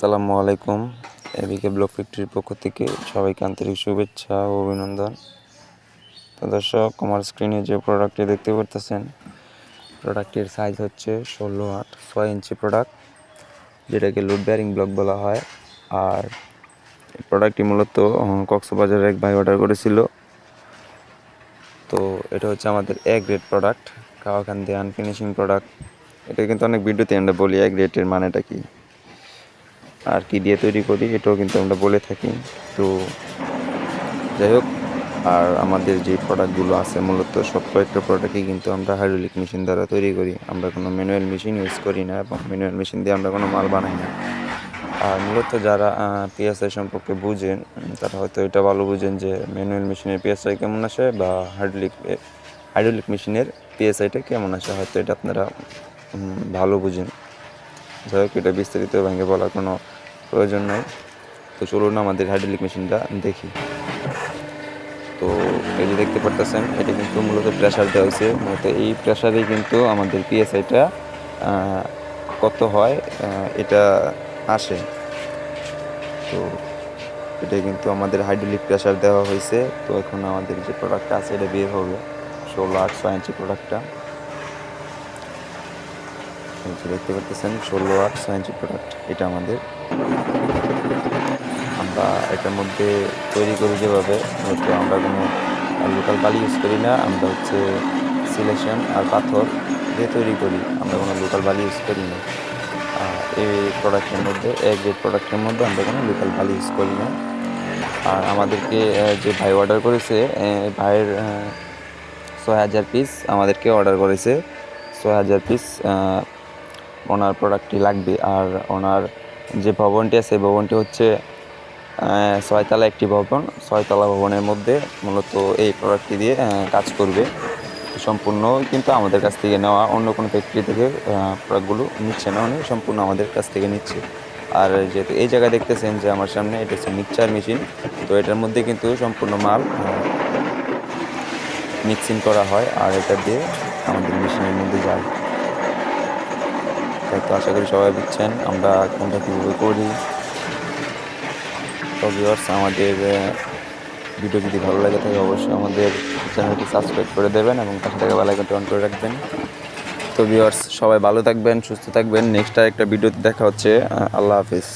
আসসালামু আলাইকুম, এবিকে ব্লক ফ্যাক্টরির পক্ষ থেকে সবাইকে আন্তরিক শুভেচ্ছা ও অভিনন্দন। তো দর্শক, আমার স্ক্রিনে যে প্রোডাক্টটি দেখতে পারতেছেন প্রোডাক্টের সাইজ হচ্ছে ষোলো আট, ছয় ইঞ্চি প্রোডাক্ট যেটাকে লোড ব্যারিং ব্লক বলা হয়। আর প্রোডাক্টটি মূলত কক্সবাজারের এক ভাই অর্ডার করেছিল। তো এটা হচ্ছে আমাদের এ গ্রেড প্রোডাক্ট কাওয়াখান দিয়ে আনফিনিশিং প্রোডাক্ট এটা কিন্তু অনেক ভিডিওতে আমরা বলি এ গ্রেডের মানেটা কি? আর কি দিয়ে তৈরি করি, এটাও কিন্তু আমরা বলে থাকি। তো যাই হোক, আর আমাদের যে প্রোডাক্টগুলো আছে, মূলত সব কয়েকটা প্রোডাক্টই কিন্তু আমরা হাইড্রোলিক মেশিন দ্বারা তৈরি করি। আমরা কোনো ম্যানুয়াল মেশিন ইউজ করি না এবং ম্যানুয়াল মেশিন দিয়ে আমরা কোনো মাল বানাই না। আর মূলত যারা পিএসআই সম্পর্কে বুঝেন, তারা হয়তো এটা ভালো বুঝেন যে ম্যানুয়াল মেশিনের পিএসআই কেমন আসে বা হাইড্রোলিক হাইড্রোলিক মেশিনের পিএসআইটা কেমন আসে, হয়তো এটা আপনারা ভালো বুঝেন। যাই হোক, এটা বিস্তারিত ভেঙে বলার কোনো প্রয়োজন নাই। তো চলুন আমাদের হাইড্রোলিক মেশিনটা দেখি। তো এই যে দেখতে পারতেছেন, এটা কিন্তু মূলত প্রেশার দেওয়া হয়েছে। মূলত এই প্রেশারেই কিন্তু আমাদের পিএসআইটা কত হয় এটা আসে। তো এটা কিন্তু আমাদের হাইড্রোলিক প্রেশার দেওয়া হয়েছে। তো এখন আমাদের যে প্রোডাক্টটা আছে, এটা বের হবে। ষোলো আট ছয় ইঞ্চি প্রোডাক্টটা যে দেখতে পাচ্ছেন ষোলো আট ইঞ্চি প্রোডাক্ট এটা আমাদের। আমরা এটার মধ্যে তৈরি করি যেভাবে, হয়তো আমরা কোনো লোকাল বালি ইউজ করি না, আমরা হচ্ছে সিলেকশন আর পাথর দিয়ে তৈরি করি। আমরা কোনো লোকাল বালি ইউজ করি না। এই প্রোডাক্টের মধ্যে, এক গ্রেড প্রোডাক্টের মধ্যে আমরা কোনো লোকাল বালি ইউজ করি না। আর আমাদেরকে যে ভাই অর্ডার করেছে ভাইয়ের ছয় হাজার পিস আমাদেরকে অর্ডার করেছে। ছয় হাজার পিস ওনার প্রোডাক্টটি লাগবে। আর ওনার যে ভবনটি আছে সেই ভবনটি হচ্ছে ছয়তলা একটি ভবন। ছয়তলা ভবনের মধ্যে মূলত এই প্রোডাক্টটি দিয়ে কাজ করবে। সম্পূর্ণ কিন্তু আমাদের কাছ থেকে নেওয়া, অন্য কোনো ফ্যাক্টরি থেকে প্রোডাক্টগুলো নিচ্ছে না উনি, সম্পূর্ণ আমাদের কাছ থেকে নিচ্ছে। আর যেহেতু এই জায়গায় দেখতেছেন যে আমার সামনে এটা হচ্ছে মিক্সচার মেশিন তো এটার মধ্যে কিন্তু সম্পূর্ণ মাল মিক্সিং করা হয়, আর এটা দিয়ে আমাদের মেশিনের মধ্যে যায়। তাই তো আশা করি সবাই বুঝছেন। আমরা কোনটা কীভাবে করি। তো ভিউয়ার্স আমাদের ভিডিও যদি ভালো লাগে থাকে, অবশ্যই আমাদের চ্যানেলটি সাবস্ক্রাইব করে দেবেন এবং পাশে থাকা বেলাইকনটি অন করে রাখবেন। তো ভিউয়ার্স সবাই ভালো থাকবেন, সুস্থ থাকবেন। নেক্সট আর একটা ভিডিওতে দেখা হচ্ছে। আল্লাহ হাফিজ।